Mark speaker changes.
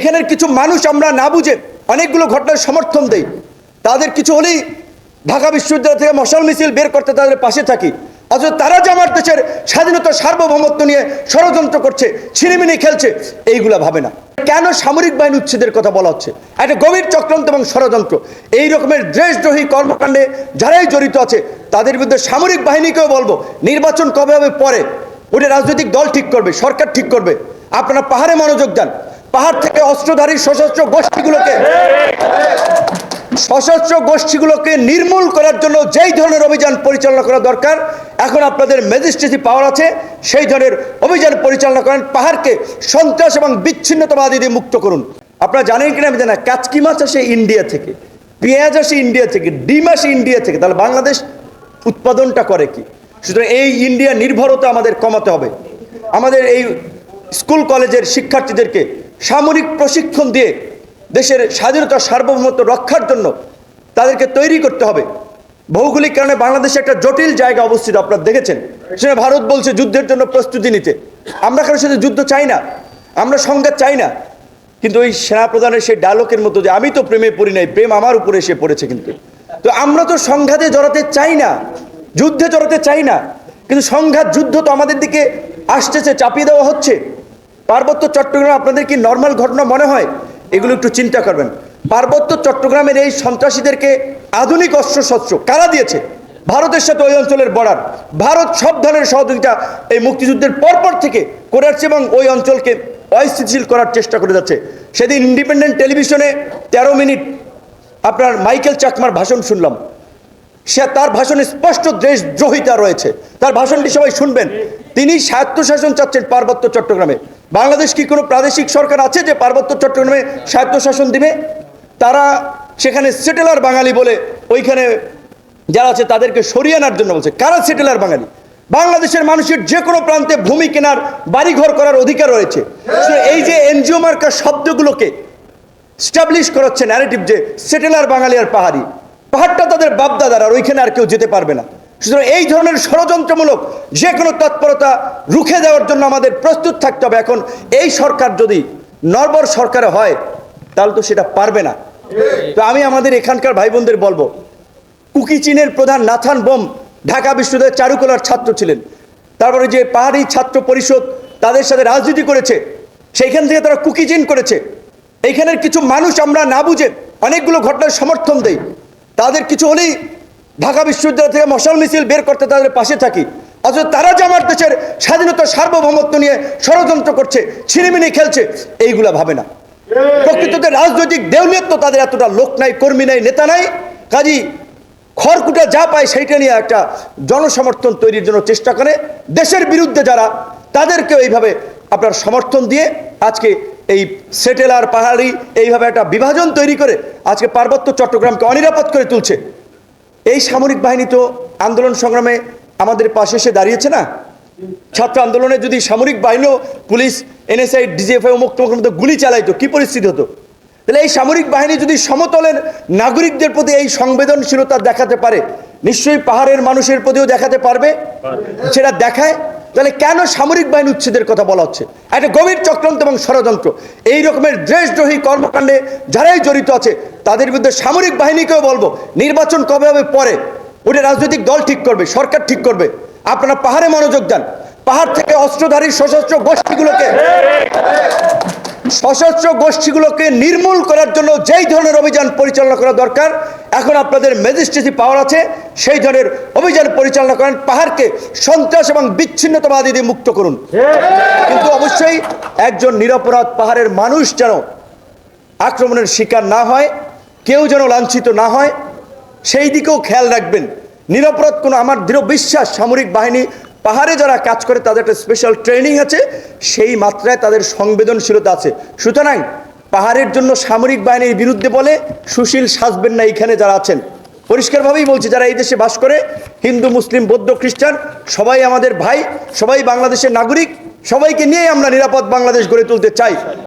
Speaker 1: এইখানের কিছু মানুষ আমরা না বুঝে অনেকগুলো ঘটনার সমর্থন দেই। তাদের কিছু হলেই ঢাকা বিশ্ববিদ্যালয় থেকে মশাল মিছিল বের করতে তাদের পাশে থাকি। অথচ তারা যে আমার দেশের স্বাধীনতা, সার্বভৌমত্ব নিয়ে ষড়যন্ত্র করছে, ছিনিমিনি খেলছে, এইগুলা ভাবে না। কেন সামরিক বাহিনী উচ্ছেদের কথা বলা হচ্ছে? একটা গভীর চক্রান্ত এবং ষড়যন্ত্র। এই রকমের দেশদ্রোহী কর্মকাণ্ডে যারাই জড়িত আছে, তাদের বিরুদ্ধে সামরিক বাহিনীকেও বলব, নির্বাচন কবে হবে পরে? ওটা রাজনৈতিক দল ঠিক করবে, সরকার ঠিক করবে। আপনারা পাহাড়ে মনোযোগ দেন। পাহাড় থেকে অস্ত্রধারী সশস্ত্র গোষ্ঠীগুলোকে সশস্ত্র গোষ্ঠীগুলোকে নির্মূল করার জন্য যেই ধরনের অভিযান পরিচালনা করা দরকার, এখন আপনাদের ম্যাজিস্ট্রেসি পাওয়ার আছে, সেই ধরনের অভিযান পরিচালনা করেন, পাহাড়কে সন্ত্রাস এবং বিচ্ছিন্নতাবাদী দিয়ে মুক্ত করুন। আপনারা জানেন কিনা আমি জানা কাচকি মাছ আসে ইন্ডিয়া থেকে, পেঁয়াজ আসে ইন্ডিয়া থেকে, ডিম আসে ইন্ডিয়া থেকে, তাহলে বাংলাদেশ উৎপাদনটা করে কি? সুতরাং এই ইন্ডিয়া নির্ভরতা আমাদের কমাতে হবে। আমাদের এই স্কুল, কলেজের শিক্ষার্থীদেরকে সামরিক প্রশিক্ষণ দিয়ে দেশের স্বাধীনতা সার্বভৌমত্ব রক্ষার জন্য তাদেরকে তৈরি করতে হবে। ভৌগোলিক কারণে বাংলাদেশে একটা জটিল জায়গা অবস্থিত, আপনারা দেখেছেন। সেখানে ভারত বলছে যুদ্ধের জন্য প্রস্তুতি নিতে। আমরা কারোর সাথে যুদ্ধ চাই না, আমরা সংঘাত চাই না। কিন্তু ওই সেনাপ্রধানের সেই ডায়লগের মতো যে, আমি তো প্রেমে পড়ি নাই, প্রেম আমার উপরে এসে পড়েছে কিন্তু। তো আমরা তো সংঘাতে জড়াতে চাই না, যুদ্ধে জড়াতে চাই না। কিন্তু সংঘাত, যুদ্ধ তো আমাদের দিকে আসতেছে, চাপিয়ে দেওয়া হচ্ছে। পার্বত্য চট্টগ্রাম আপনাদের কি নর্মাল ঘটনা মনে হয়? এগুলো একটু চিন্তা করবেন। পার্বত্য চট্টগ্রামের এই সন্ত্রাসীদেরকে আধুনিক অস্ত্রশস্ত্র কারা দিয়েছে? ভারতের সাথে ওই অঞ্চলের বর্ডার ভারত সব ধরনের সহযোগিতা এই মুক্তিযুদ্ধের পরপর থেকে করে আসছে এবং ওই অঞ্চলকে অস্থিতিশীল করার চেষ্টা করে যাচ্ছে। সেদিন ইন্ডিপেন্ডেন্ট টেলিভিশনে তেরো মিনিট আপনার মাইকেল চাকমার ভাষণ শুনলাম। সে তার ভাষণে স্পষ্ট দেশদ্রোহিতা রয়েছে। তার ভাষণটি সবাই শুনবেন। তিনি স্বায়ত্তশাসন চাচ্ছেন পার্বত্য চট্টগ্রামে। বাংলাদেশ কি কোনো প্রাদেশিক সরকার আছে যে পার্বত্য চট্টগ্রামে স্বায়ত্তশাসন দিবে? তারা সেখানে সেটেলার বাঙালি বলে ওইখানে যারা আছে তাদেরকে সরিয়ে আনার জন্য বলছে। কারা সেটেলার বাঙালি? বাংলাদেশের মানুষের যে কোনো প্রান্তে ভূমি কেনার, বাড়িঘর করার অধিকার রয়েছে। এই যে এনজিও মার্কা শব্দগুলোকে স্টাবলিশ করাচ্ছে ন্যারেটিভ যে সেটেলার বাঙালি আর পাহাড়ি। পাহাড়টা তাদের বাপদাদার, আর ওইখানে আর কেউ যেতে পারবে না। সুতরাং এই ধরনের ষড়যন্ত্রমূলক যে কোনো তৎপরতা রুখে দেওয়ার জন্য আমাদের প্রস্তুত থাকতে হবে। এখন এই সরকার যদি নর্বর সরকারে হয় তাহলে তো সেটা পারবে না। তো আমি আমাদের এখানকার ভাই বোনদের বলব কুকি চীনের প্রধান নাথান বোম ঢাকা বিশ্ববিদ্যালয়ের চারুকলার ছাত্র ছিলেন। তারপরে যে পাহাড়ি ছাত্র পরিষদ তাদের সাথে রাজনীতি করেছে সেইখান থেকে তারা কুকি চীন করেছে। এইখানের কিছু মানুষ আমরা না বুঝে অনেকগুলো ঘটনার সমর্থন দেই। তাদের কিছু হলেই ঢাকা বিশ্ববিদ্যালয় থেকে মশাল মিছিল বের করতে তাদের পাশে থাকি। অথচ তারা যে আমার দেশের স্বাধীনতা, সার্বভৌমত্ব নিয়ে ষড়যন্ত্র করছে, ছিনিমিনি খেলছে, এইগুলা ভাবে না। প্রকৃততে রাজনৈতিক দেউলিয়ত্ব তাদের এতটা লোক নাই, কর্মী নাই, নেতা নাই। কাজী খড়কুটা যা পায় সেইটা নিয়ে একটা জনসমর্থন তৈরির জন্য চেষ্টা করে। দেশের বিরুদ্ধে যারা তাদেরকে এইভাবে আপনার সমর্থন দিয়ে আজকে এই সেটেলার পাহাড়ি এইভাবে একটা বিভাজন তৈরি করে আজকে পার্বত্য চট্টগ্রামকে অনিরাপদ করে তুলছে। এই সামরিক বাহিনী তো আন্দোলন সংগ্রামে আমাদের পাশে এসে দাঁড়িয়েছে না? ছাত্র আন্দোলনে যদি সামরিক বাহিনীও পুলিশ এনএসআই ডিজিএফআই মুক্ত মতো গুলি চালাইতো কি পরিস্থিতি হতো? তাহলে এই সামরিক বাহিনী যদি সমতলের নাগরিকদের প্রতি এই সংবেদনশীলতা দেখাতে পারে নিশ্চয়ই পাহাড়ের মানুষের প্রতিও দেখাতে পারবে। সেটা দেখায় তাহলে কেন সামরিক বাহিনী উচ্ছেদের কথা বলা হচ্ছে? একটা গভীর চক্রান্ত এবং ষড়যন্ত্র। এই রকমের দেশদ্রোহী কর্মকাণ্ডে যারাই জড়িত আছে, তাদের বিরুদ্ধে সামরিক বাহিনীকেও বলব, নির্বাচন কবে হবে পরে? ওটা রাজনৈতিক দল ঠিক করবে, সরকার ঠিক করবে। আপনারা পাহাড়ে মনোযোগ দেন। পাহাড় থেকে অস্ত্রধারী সশস্ত্র গোষ্ঠীগুলোকে সশস্ত্র গোষ্ঠীগুলোকে নির্মূল করার জন্য যেই ধরনের অভিযান পরিচালনা করা দরকার এখন আপনাদের ম্যাজিস্ট্রেসি পাওয়ার আছে, সেই ধরনের অভিযান পরিচালনা করেন, পাহাড়কে সন্ত্রাস এবং বিচ্ছিন্নতাবাদী দিয়ে মুক্ত করুন। কিন্তু অবশ্যই একজন নিরপরাধ পাহাড়ের মানুষ যেন আক্রমণের শিকার না হয়, কেউ যেন লাঞ্ছিত না হয়, সেই দিকেও খেয়াল রাখবেন। নিরপরাধ কোনো আমার দৃঢ় বিশ্বাস, সামরিক বাহিনী পাহাড়ে যারা কাজ করে, তাদের একটা স্পেশাল ট্রেনিং আছে, সেই মাত্রায় তাদের সংবেদনশীলতা আছে। সুতরাং পাহাড়ের জন্য সামরিক বাহিনীর বিরুদ্ধে বলে সুশীল সাজবেন না এখানে যারা আছেন। পরিষ্কারভাবেই বলছি, যারা এই দেশে বাস করে, হিন্দু, মুসলিম, বৌদ্ধ, খ্রিস্টান, সবাই আমাদের ভাই, সবাই বাংলাদেশের নাগরিক, সবাইকে নিয়ে আমরা নিরাপদ বাংলাদেশ গড়ে তুলতে চাই।